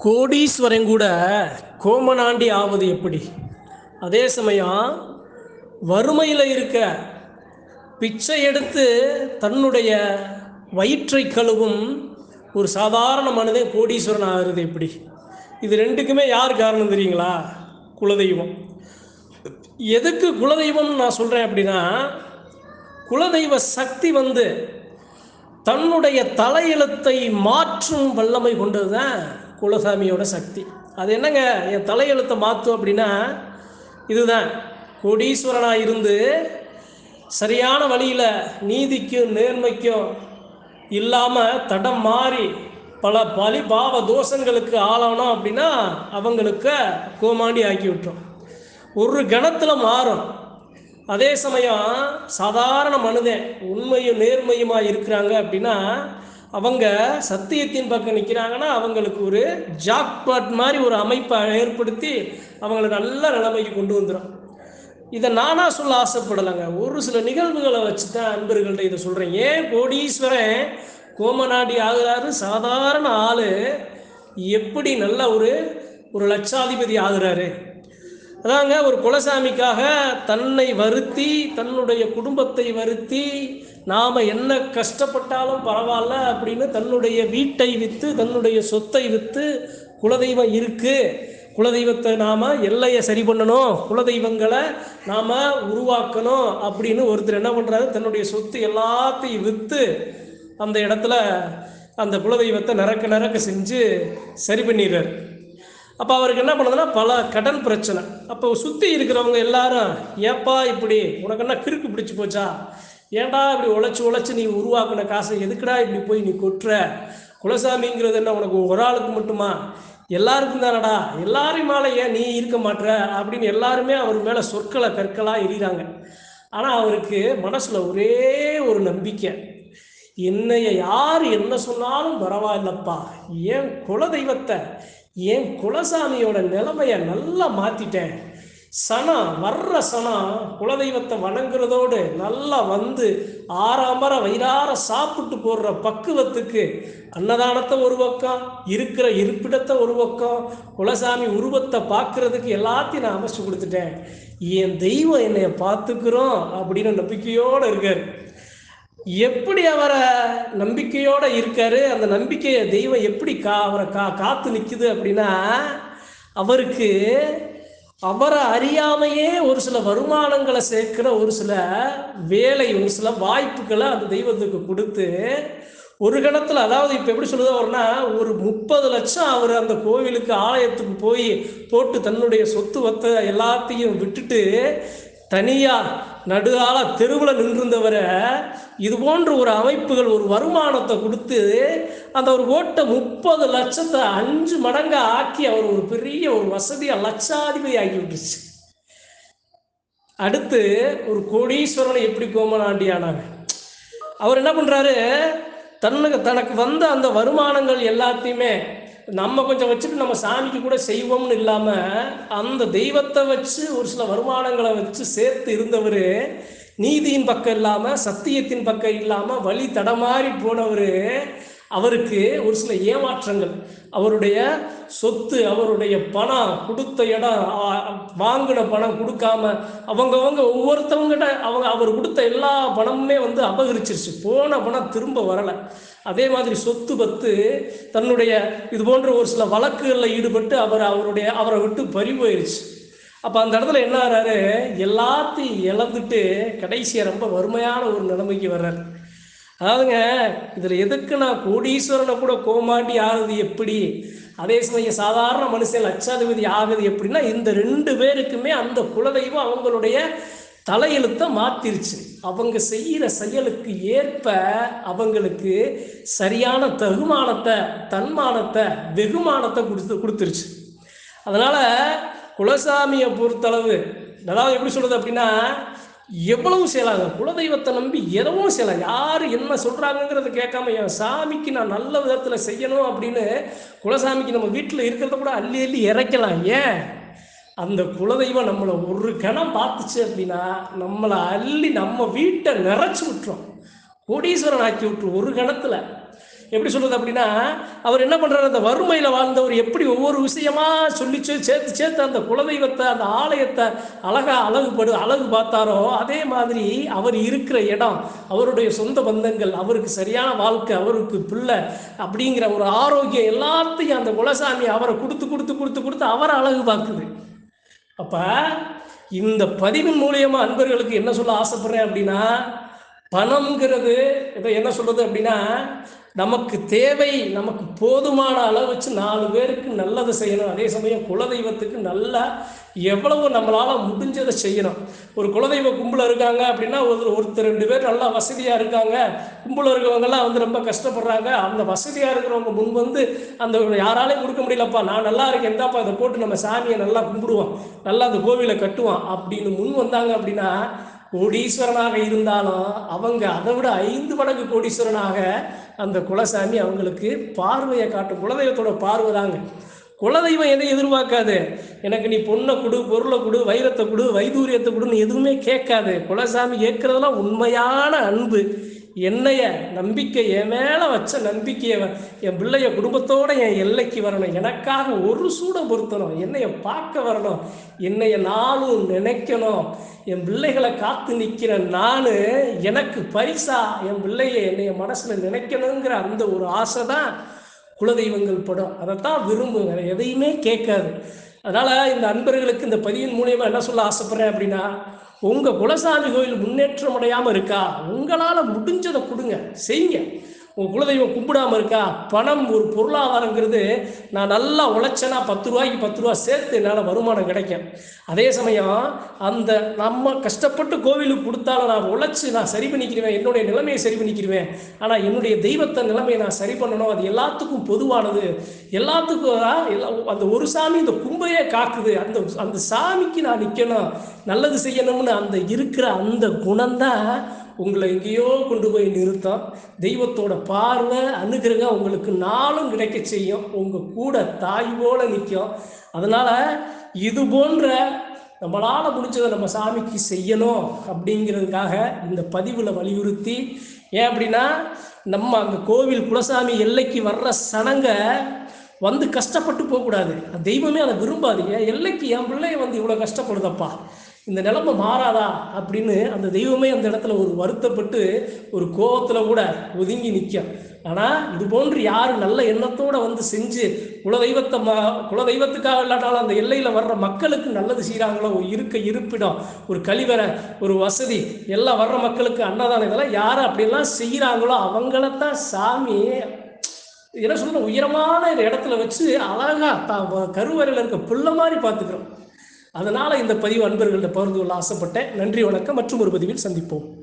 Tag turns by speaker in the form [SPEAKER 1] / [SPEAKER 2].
[SPEAKER 1] கோடீஸ்வரன் கூட கோமனாண்டி ஆவது எப்படி? அதே சமயம் வறுமையில் இருக்க பிச்சை எடுத்து தன்னுடைய வயிற்றை கழுவும் ஒரு சாதாரண மனிதன் கோடீஸ்வரன் ஆகிறது எப்படி? இது ரெண்டுக்குமே யார் காரணம் தெரியுங்களா? குலதெய்வம். எதுக்கு குலதெய்வம்னு நான் சொல்கிறேன் அப்படின்னா குலதெய்வ சக்தி வந்து தன்னுடைய தலையெழுத்தை மாற்றும் வல்லமை கொண்டது தான் குலசாமியோட சக்தி. அது என்னங்க? என் தலையெழுத்தை மாற்றும் அப்படின்னா இதுதான். கோடீஸ்வரனாக இருந்து சரியான வழியில் நீதிக்கும் நேர்மைக்கும் இல்லாமல் தடம் மாறி பல பலி பாவ தோஷங்களுக்கு ஆளானோம் அப்படின்னா அவங்களுக்கு கோமாண்டி ஆக்கி விட்டுரும். ஒரு கணத்தில் மாறும். அதே சமயம் சாதாரண மனிதன் உண்மையும் நேர்மையுமாக இருக்கிறாங்க அப்படின்னா அவங்க சத்தியத்தின் பக்கம் நிற்கிறாங்கன்னா அவங்களுக்கு ஒரு ஜாக்பாட் மாதிரி ஒரு அமைப்பை ஏற்படுத்தி அவங்கள நல்ல நிலைமைக்கு கொண்டு வந்துடும் இதை நானாக சொல்ல ஆசைப்படலைங்க. ஒரு சில நிகழ்வுகளை வச்சு தான் அன்பர்கள்ட்ட இதை சொல்கிறேன் ஏன் கோடீஸ்வரன் கோமநாடி ஆகுறாரு? சாதாரண ஆள் எப்படி நல்ல ஒரு ஒரு லட்சாதிபதி ஆகுறாரு? அதாங்க ஒரு குலசாமிக்காக தன்னை வருத்தி தன்னுடைய குடும்பத்தை வருத்தி நாம் என்ன கஷ்டப்பட்டாலும் பரவாயில்ல அப்படின்னு தன்னுடைய வீட்டை விற்று தன்னுடைய சொத்தை விற்று குலதெய்வம் இருக்குது குலதெய்வத்தை நாம் எல்லையை சரி பண்ணணும். குலதெய்வங்களை நாம் உருவாக்கணும் அப்படின்னு ஒருத்தர் என்ன பண்ணுறாரு தன்னுடைய சொத்து எல்லாத்தையும் விற்று அந்த இடத்துல அந்த குலதெய்வத்தை நிறக்க நிறக்க செஞ்சு சரி பண்ணிடுறாரு. அப்போ அவருக்கு என்ன பண்ணுதுன்னா பல கடன் பிரச்சனை. அப்போ சுற்றி இருக்கிறவங்க எல்லாரும் ஏப்பா இப்படி? உனக்கு என்ன கிறுக்கு பிடிச்சி போச்சா? ஏன்டா இப்படி உழைச்சி உழைச்சி நீ உருவாக்குன காசை எதுக்குடா இப்படி போய் நீ கொட்டுற? குலசாமிங்கிறது என்ன உனக்கு ஒரு ஆளுக்கு மட்டுமா? எல்லாருக்கும் தானடா. எல்லாரையும் மேலே ஏன் நீ இருக்க மாட்டுற அப்படின்னு எல்லாருமே அவர் மேலே சொற்களை கற்களாக எறிகிறாங்க. ஆனால் அவருக்கு மனசில் ஒரே ஒரு நம்பிக்கை. என்னைய யார் என்ன சொன்னாலும் பரவாயில்லப்பா. ஏன் குலதெய்வத்தை என் குலசாமியோட நிலைமையை நல்லா மாற்றிட்டேன் சனம் வர்ற சனம் குலதெய்வத்தை வணங்குறதோடு நல்லா வந்து ஆறாமர வயிறார சாப்பிட்டு போடுற பக்குவத்துக்கு அன்னதானத்தை ஒரு பக்கம் இருக்கிற இருப்பிடத்தை ஒரு பக்கம் குலசாமி உருவத்தை பார்க்கறதுக்கு எல்லாத்தையும் நான் அமைச்சு கொடுத்துட்டேன். என் தெய்வம் என்னைய பார்த்துக்கிறோம் அப்படின்னு நம்பிக்கையோடு இருக்கார். எப்படி அவரை நம்பிக்கையோடு இருக்காரு? அந்த நம்பிக்கையை தெய்வம் எப்படி கா அவரை கா காத்து நிற்குது அப்படின்னா அவருக்கு அவரை அறியாமையே ஒரு சில வருமானங்களை சேர்க்கிற ஒரு சில வேலை ஒரு சில வாய்ப்புகளை அந்த தெய்வத்துக்கு கொடுத்து ஒரு கணத்தில் அதாவது இப்போ எப்படி சொல்லுது அவர்னா ஒரு முப்பது லட்சம் அவர் அந்த கோவிலுக்கு ஆலயத்துக்கு போய் போட்டு தன்னுடைய சொத்து வத்த எல்லாத்தையும் விட்டுட்டு தனியாக நடுகால தெருவில் நின்றிருந்தவரை இது போன்ற ஒரு அமைப்புகள் ஒரு வருமானத்தை கொடுத்து அந்த ஒரு ஓட்டை முப்பது லட்சத்தை அஞ்சு மடங்காக ஆக்கி அவர் ஒரு பெரிய ஒரு வசதியாக லட்சாதிபதி ஆக்கி விட்டுருச்சு. அடுத்து ஒரு கோடீஸ்வரனை எப்படி கோமனாண்டி ஆனாங்க? அவர் என்ன பண்ணுறாரு தன்னுக்கு தனக்கு வந்த அந்த வருமானங்கள் எல்லாத்தையுமே நம்ம கொஞ்சம் வச்சுட்டு நம்ம சாமிக்கு கூட செய்வோம்னு இல்லாமல் அந்த தெய்வத்தை வச்சு ஒரு சில வருமானங்களை வச்சு சேர்த்து இருந்தவர் நீதியின் பக்கம் இல்லாமல் சத்தியத்தின் பக்கம் இல்லாமல் வழி தடமாறி போனவர் அவருக்கு ஒரு சில ஏமாற்றங்கள். அவருடைய சொத்து அவருடைய பணம் கொடுத்த இடம் வாங்கின பணம் கொடுக்காம அவங்கவங்க ஒவ்வொருத்தவங்கிட்ட அவங்க அவர் கொடுத்த எல்லா பணமுமே வந்து அபகரிச்சிருச்சு. போன பணம் திரும்ப வரலை. அதே மாதிரி சொத்து பத்து தன்னுடைய இது போன்ற ஒரு சில வழக்குகளில் ஈடுபட்டு அவர் அவருடைய அவரை விட்டு பறி போயிருச்சு. அப்போ அந்த இடத்துல என்ன ஆறாரு? எல்லாத்தையும் இழந்துட்டு கடைசியாக ரொம்ப வறுமையான ஒரு நிலைமைக்கு வர்றாரு. அதாவதுங்க இதில் எதுக்கு நான் கோடீஸ்வரனை கூட கோமாண்டி ஆகுது எப்படி? அதே சமயம் சாதாரண மனுஷன் லட்சாதிபதி ஆகுது எப்படின்னா இந்த ரெண்டு பேருக்குமே அந்த குலதெய்வம் அவங்களுடைய தலையெழுத்தை மாத்திருச்சு. அவங்க செய்கிற செயலுக்கு ஏற்ப அவங்களுக்கு சரியான தகுமானத்தை தன்மானத்தை வெகுமானத்தை கொடுத்து கொடுத்துருச்சு. அதனால் குலசாமியை பொறுத்தளவு அதாவது எப்படி சொல்கிறது அப்படின்னா எவ்வளவு செய்யலாங்க குலதெய்வத்தை நம்பி எதவும் செய்யலாம். யார் என்ன சொல்கிறாங்கங்கிறத கேட்காம என் சாமிக்கு நான் நல்ல விதத்தில் செய்யணும் அப்படின்னு குலசாமிக்கு நம்ம வீட்டில் இருக்கிறத கூட அள்ளி அள்ளி இறைக்கலாம். ஏன்? அந்த குலதெய்வம் நம்மளை ஒரு கணம் பார்த்துச்சு அப்படின்னா நம்மளை அள்ளி நம்ம வீட்டை நிறைச்சி விட்டுரும். கோடீஸ்வரன் ஆக்கி விட்டுரும் ஒரு கணத்தில். எப்படி சொல்றது அப்படின்னா அவர் என்ன பண்றாரு அந்த வறுமையில் வாழ்ந்தவர் எப்படி ஒவ்வொரு விஷயமா சொல்லி சேர்த்து சேர்த்து அந்த குலதெய்வத்தை அந்த ஆலயத்தை அழகா அழகுபடு அழகு பார்த்தாரோ அதே மாதிரி அவர் இருக்கிற இடம் அவருடைய சொந்த பந்தங்கள் அவருக்கு சரியான வாழ்க்கை அவருக்கு பிள்ளை அப்படிங்கிற ஒரு ஆரோக்கியம் எல்லாத்தையும் அந்த குலசாமி அவரை கொடுத்து கொடுத்து கொடுத்து கொடுத்து அவரை அழகு பார்க்குது. அப்ப இந்த பதிவின் மூலியமா அன்பர்களுக்கு என்ன சொல்ல ஆசைப்படுறேன் அப்படின்னா பணம்ங்கிறது இதை என்ன சொல்றது அப்படின்னா நமக்கு தேவை நமக்கு போதுமான அளவு வச்சு நாலு பேருக்கு நல்லதை செய்யணும். அதே சமயம் குலதெய்வத்துக்கு நல்லா எவ்வளவு நம்மளால் முடிஞ்சதை செய்யணும். ஒரு குலதெய்வ கும்பல இருக்காங்க அப்படின்னா ஒரு ஒருத்தர் ரெண்டு பேர் நல்லா வசதியாக இருக்காங்க. கும்பல இருக்கவங்கெல்லாம் வந்து ரொம்ப கஷ்டப்படுறாங்க. அந்த வசதியாக இருக்கிறவங்க முன் வந்து அந்த யாராலையும் கொடுக்க முடியலப்பா நான் நல்லா இருக்கேன் எந்தாப்பா இதை போட்டு நம்ம சாமியை நல்லா கும்பிடுவோம் நல்லா அந்த கோவிலை கட்டுவோம் அப்படின்னு முன் வந்தாங்க அப்படின்னா கோடீஸ்வரனாக இருந்தாலும் அவங்க அதை விட ஐந்து மடங்கு கோடீஸ்வரனாக அந்த குலசாமி அவங்களுக்கு பார்வையை காட்டும். குலதெய்வத்தோட பார்வை தாங்க. குலதெய்வம் எதை எதிர்பார்க்காது. எனக்கு நீ பொண்ணை கொடு பொருளை கொடு வைரத்தை கொடு வைதூரியத்தை கொடுன்னு எதுவுமே கேட்காது. குலசாமி கேட்கறதெல்லாம் உண்மையான அன்பு. என்னைய நம்பிக்கை என் மேலே வச்ச நம்பிக்கையை என் பிள்ளைய குடும்பத்தோடு என் எல்லைக்கு வரணும். எனக்காக ஒரு சூடம் பொருத்தணும். என்னைய பார்க்க வரணும். என்னைய நாளும் நினைக்கணும். என் பிள்ளைகளை காத்து நிற்கிற நான் எனக்கு பரிசா என் பிள்ளைய என்னைய மனசில் நினைக்கணுங்கிற அந்த ஒரு ஆசை தான் குலதெய்வங்கள் படம். அதைத்தான் விரும்புங்க எதையுமே கேட்காது. அதனால் இந்த அன்பர்களுக்கு இந்த பதிவின் மூலியமாக என்ன சொல்ல ஆசைப்பட்றேன் அப்படின்னா உங்கள் குலசாமி கோயில் முன்னேற்றம் அடையாமல் இருக்கா? உங்களால் முடிஞ்சதை கொடுங்க. செய்யுங்க. உன் குலதெய்வம் கும்பிடாம இருக்கா? பணம் ஒரு பொருளாதாரங்கிறது நான் நல்லா உழைச்சேன்னா பத்து ரூபாய்க்கு பத்து ரூபா சேர்த்து என்னால் வருமானம் கிடைக்கும். அதே சமயம் அந்த நம்ம கஷ்டப்பட்டு கோவிலுக்கு கொடுத்தாலும் நான் உழைச்சி நான் சரி பண்ணிக்கிடுவேன் என்னுடைய நிலைமையை சரி பண்ணிக்கிடுவேன் ஆனால் என்னுடைய தெய்வத்தை நிலைமையை நான் சரி பண்ணணும். அது எல்லாத்துக்கும் பொதுவானது. எல்லாத்துக்கும் எல்லா அந்த ஒரு சாமி இந்த கும்பையே காக்குது. அந்த அந்த சாமிக்கு நான் நிற்கணும் நல்லது செய்யணும்னு அந்த இருக்கிற அந்த குணம்தான் உங்களை எங்கேயோ கொண்டு போய் நிறுத்தம் தெய்வத்தோட பார்வை அனுகிரகம் உங்களுக்கு நாளும் கிடைக்க செய்யும். உங்கள் கூட தாய் போல நிற்கும் அதனால் இது போன்ற நம்மளால் முடிஞ்சதை நம்ம சாமிக்கு செய்யணும் அப்படிங்கிறதுக்காக இந்த பதிவில் வலியுறுத்தி ஏன் அப்படின்னா நம்ம அந்த கோவில் குலசாமி எல்லைக்கு வர்ற சனங்க வந்து கஷ்டப்பட்டு போகக்கூடாது. தெய்வமே அதை விரும்பாது ஏன் எல்லைக்கு என் பிள்ளைய வந்து இவ்வளோ கஷ்டப்படுதப்பா. இந்த நிலைமை மாறாதா அப்படின்னு அந்த தெய்வமே அந்த இடத்துல ஒரு வருத்தப்பட்டு ஒரு கோபத்தில் கூட ஒதுங்கி நிற்கும் ஆனால் இது போன்று யார் நல்ல எண்ணத்தோடு வந்து செஞ்சு குலதெய்வத்தை ம குலதெய்வத்துக்காக இல்லாட்டாலும் அந்த எல்லையில் வர்ற மக்களுக்கு நல்லது செய்கிறாங்களோ இருக்க இருப்பிடம் ஒரு கழிவறை ஒரு வசதி எல்லாம் வர்ற மக்களுக்கு அன்னதானம் இதெல்லாம் யார் அப்படிலாம் செய்கிறாங்களோ அவங்களத்தான் சாமி என்ன சொல்லணும் உயரமான இடத்துல வச்சு அழகா தான் கருவறையில் இருக்க பிள்ளை மாதிரி பார்த்துக்கிறோம். அதனால் இந்த பதிவு அன்பர்கள்ட்ட பகிர்ந்து கொள்ள ஆசைப்பட்டேன். நன்றி வணக்கம். மற்றும் ஒரு பதிவில் சந்திப்போம்.